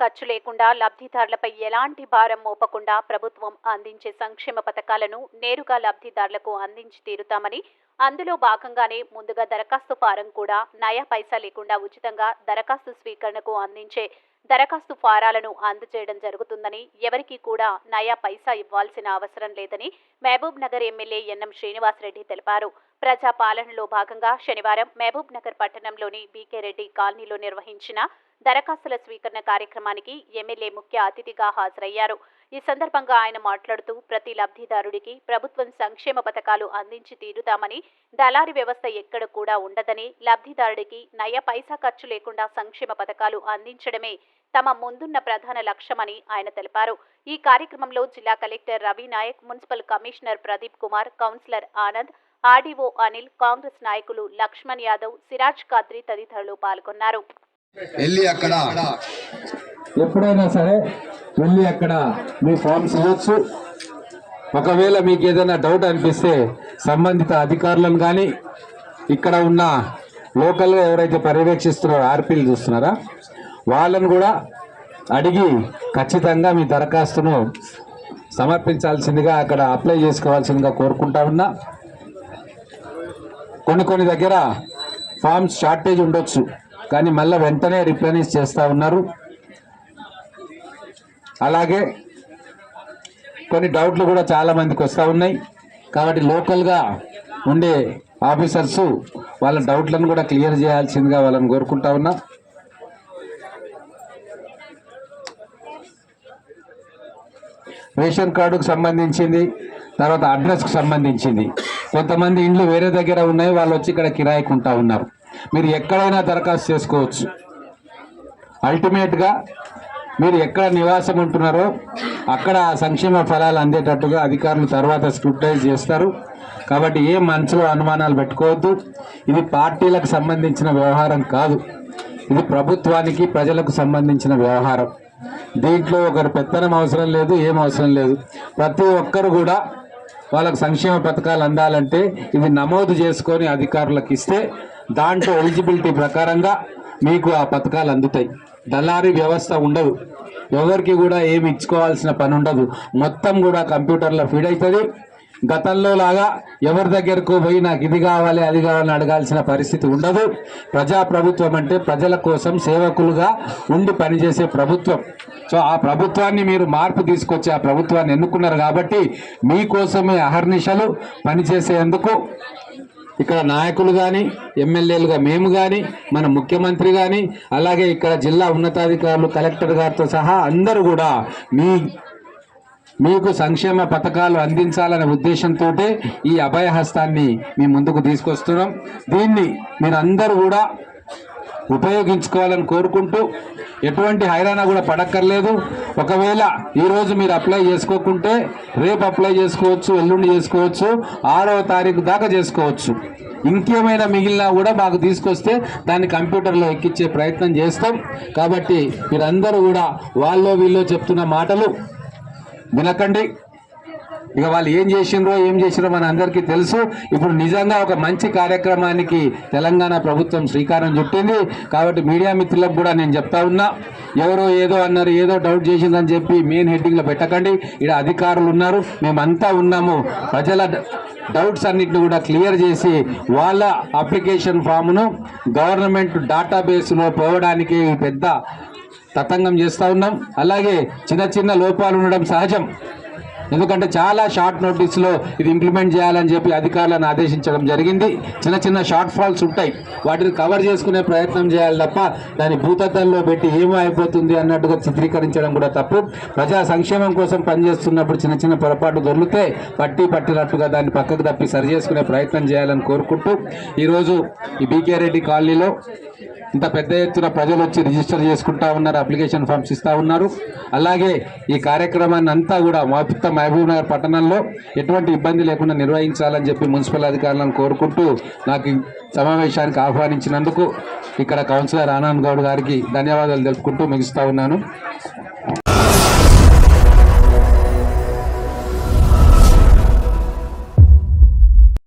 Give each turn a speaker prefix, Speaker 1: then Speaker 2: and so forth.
Speaker 1: ఖర్చు లేకుండా లబ్ధిదారులపై ఎలాంటి భారం మోపకుండా ప్రభుత్వం అందించే సంక్షేమ పథకాలను నేరుగా లబ్ధిదారులకు అందించి తీరుతామని అందులో భాగంగానే ముందుగా దరఖాస్తు ఫారం కూడా నయా పైసా లేకుండా ఉచితంగా దరఖాస్తు స్వీకరణకు అందించే దరఖాస్తు ఫారాలను అందజేయడం జరుగుతుందని ఎవరికీ కూడా నయా పైసా ఇవ్వాల్సిన అవసరం లేదని Mahabubnagar MLA NM Srinivasa Reddy తెలిపారు. ప్రజా పాలనలో భాగంగా శనివారం మహబూబ్ నగర్ పట్టణంలోని బీకే రెడ్డి కాలనీలో నిర్వహించిన దరఖాస్తుల స్వీకరణ కార్యక్రమానికి ఎమ్మెల్యే ముఖ్య అతిథిగా హాజరయ్యారు. ఈ సందర్భంగా ఆయన మాట్లాడుతూ ప్రతి లబ్ధిదారుడికి ప్రభుత్వం సంక్షేమ పథకాలు అందించి తీరుతామని దళారి వ్యవస్థ ఎక్కడ కూడా ఉండదని లబ్ధిదారుడికి నయ పైసా ఖర్చు లేకుండా సంక్షేమ పథకాలు అందించడమే తమ ముందున్న ప్రధాన లక్ష్యమని ఆయన తెలిపారు. ఈ కార్యక్రమంలో జిల్లా collector Ravi Nayak municipal commissioner Pradeep Kumar councillor Anand RDO Anil Congress నాయకులు లక్ష్మణ్ యాదవ్ సిరాజ్ ఖాద్రి తదితరులు పాల్గొన్నారు.
Speaker 2: వెళ్ళి అక్కడ.
Speaker 3: ఎప్పుడైనా సరే వెళ్ళి అక్కడ మీ ఫామ్స్ ఇవ్వచ్చు ఒకవేళ మీకు ఏదైనా డౌట్ అనిపిస్తే సంబంధిత అధికారులను కానీ ఇక్కడ ఉన్న లోకల్గా ఎవరైతే పర్యవేక్షిస్తున్నారో ఆర్పీలు చూస్తున్నారా? వాళ్ళను కూడా అడిగి ఖచ్చితంగా మీ దరఖాస్తును సమర్పించాల్సిందిగా అక్కడ అప్లై చేసుకోవాల్సిందిగా కోరుకుంటా ఉన్నా. కొన్ని కొన్ని దగ్గర ఫామ్స్ షార్టేజ్ ఉండొచ్చు. కానీ మళ్ళీ వెంటనే రిప్లెనిష్ చేస్తూ ఉన్నారు. అలాగే కొన్ని డౌట్లు కూడా చాలా మందికి వస్తూ ఉన్నాయి. కాబట్టి లోకల్గా ఉండే ఆఫీసర్స్ వాళ్ళ డౌట్లను కూడా క్లియర్ చేయాల్సిందిగా వాళ్ళని కోరుకుంటా ఉన్నా. రేషన్ కార్డుకు సంబంధించింది తర్వాత అడ్రస్కు సంబంధించింది. కొంతమంది ఇండ్లు వేరే దగ్గర ఉన్నాయి వాళ్ళు వచ్చి ఇక్కడ కిరాయికి ఉంటా ఉన్నారు. మీరు ఎక్కడైనా దరఖాస్తు చేసుకోవచ్చు. అల్టిమేట్గా మీరు ఎక్కడ నివాసం ఉంటున్నారో అక్కడ ఆ సంక్షేమ ఫలాలు అందేటట్టుగా అధికారులు తర్వాత స్క్రిప్టైజ్ చేస్తారు. కాబట్టి ఏ మనసులో అనుమానాలు పెట్టుకోవద్దు. ఇది పార్టీలకు సంబంధించిన వ్యవహారం కాదు. ఇది ప్రభుత్వానికి ప్రజలకు సంబంధించిన వ్యవహారం. దీంట్లో ఒకరు పెత్తనం అవసరం లేదు ఏం అవసరం లేదు. ప్రతి ఒక్కరు కూడా వాళ్ళకు సంక్షేమ పథకాలు అందాలంటే ఇది నమోదు చేసుకొని అధికారులకు ఇస్తే దాంట్లో ఎలిజిబిలిటీ ప్రకారంగా మీకు ఆ పథకాలు అందుతాయి. దళారీ వ్యవస్థ ఉండదు. ఎవరికి కూడా ఏమి ఇచ్చుకోవాల్సిన పని ఉండదు. మొత్తం కూడా కంప్యూటర్లో ఫీడ్ అవుతుంది గతంలో లాగా ఎవరి దగ్గరకు పోయి నాకు ఇది కావాలి అది కావాలని అడగాల్సిన పరిస్థితి ఉండదు. ప్రజా ప్రభుత్వం అంటే ప్రజల కోసం సేవకులుగా ఉండి పనిచేసే ప్రభుత్వం. సో ఆ ప్రభుత్వాన్ని మీరు మార్పు తీసుకొచ్చి ఆ ప్రభుత్వాన్ని ఎన్నుకున్నారు కాబట్టి మీకోసమే అహర్నిశలు పనిచేసేందుకు ఇక్కడ నాయకులు కానీ ఎమ్మెల్యేలుగా మేము కానీ మన ముఖ్యమంత్రి కానీ అలాగే ఇక్కడ జిల్లా ఉన్నతాధికారులు కలెక్టర్ గారితో సహా అందరూ కూడా మీ మీకు సంక్షేమ పథకాలు అందించాలనే ఉద్దేశంతో ఈ అభయహస్తాన్ని మీ ముందుకు తీసుకొస్తున్నాం. దీన్ని మీరందరూ కూడా ఉపయోగించుకోవాలని కోరుకుంటూ ఎటువంటి హైరాణ కూడా పడక్కర్లేదు. ఒకవేళ ఈరోజు మీరు అప్లై చేసుకోకుంటే రేపు అప్లై చేసుకోవచ్చు ఎల్లుండి చేసుకోవచ్చు ఆరవ తారీఖు దాకా చేసుకోవచ్చు. ఇంకేమైనా మిగిలినా కూడా మాకు తీసుకొస్తే దాన్ని కంప్యూటర్లో ఎక్కించే ప్రయత్నం చేస్తాం. కాబట్టి మీరందరూ కూడా వాళ్ళో వీళ్ళో చెప్తున్న మాటలు వినకండి. ఇక వాళ్ళు ఏం చేసిండ్రో ఏం చేసిండ్రో మన అందరికీ తెలుసు. ఇప్పుడు నిజంగా ఒక మంచి కార్యక్రమానికి తెలంగాణ ప్రభుత్వం శ్రీకారం చుట్టింది. కాబట్టి మీడియా మిత్రులకు కూడా నేను చెప్తా ఉన్నా ఎవరో ఏదో అన్నారు ఏదో డౌట్ చేసిందని చెప్పి మెయిన్ హెడ్డింగ్లో పెట్టకండి. ఇక్కడ అధికారులు ఉన్నారు మేమంతా ఉన్నాము. ప్రజల డౌట్స్ అన్నిటిని కూడా క్లియర్ చేసి వాళ్ళ అప్లికేషన్ ఫామ్ను గవర్నమెంట్ డేటాబేస్లో పోవడానికి పెద్ద తతంగం చేస్తూ ఉన్నాం. అలాగే చిన్న చిన్న లోపాలు ఉండడం సహజం. ఎందుకంటే చాలా షార్ట్ నోటీస్లో ఇది ఇంప్లిమెంట్ చేయాలని చెప్పి అధికారులను ఆదేశించడం జరిగింది. చిన్న చిన్న షార్ట్ ఫాల్స్ ఉంటాయి. వాటిని కవర్ చేసుకునే ప్రయత్నం చేయాలి తప్ప దాని భూతత్వంలో పెట్టి ఏమో అయిపోతుంది అన్నట్టుగా చిత్రీకరించడం కూడా తప్పు. ప్రజా సంక్షేమం కోసం పనిచేస్తున్నప్పుడు చిన్న చిన్న పొరపాటు దొరికితే పట్టి పట్టినట్టుగా దాన్ని పక్కకు తప్పి సరి చేసుకునే ప్రయత్నం చేయాలని కోరుకుంటూ ఈరోజు ఈ బీకే రెడ్డి కాలనీలో ఇంత పెద్ద ఎత్తున ప్రజలు వచ్చి రిజిస్టర్ చేసుకుంటా ఉన్నారు అప్లికేషన్ ఫామ్స్ ఇస్తూ ఉన్నారు. అలాగే ఈ కార్యక్రమాన్ని అంతా కూడా మొత్తం మహబూబ్ నగర్ పట్టణంలో ఎటువంటి ఇబ్బంది లేకుండా నిర్వహించాలని చెప్పి మున్సిపల్ అధికారులను కోరుకుంటూ నాకు సమావేశానికి ఆహ్వానించినందుకు ఇక్కడ కౌన్సిలర్ ఆనంద్ గౌడ్ గారికి ధన్యవాదాలు తెలుపుకుంటూ ముగిస్తూ ఉన్నాను.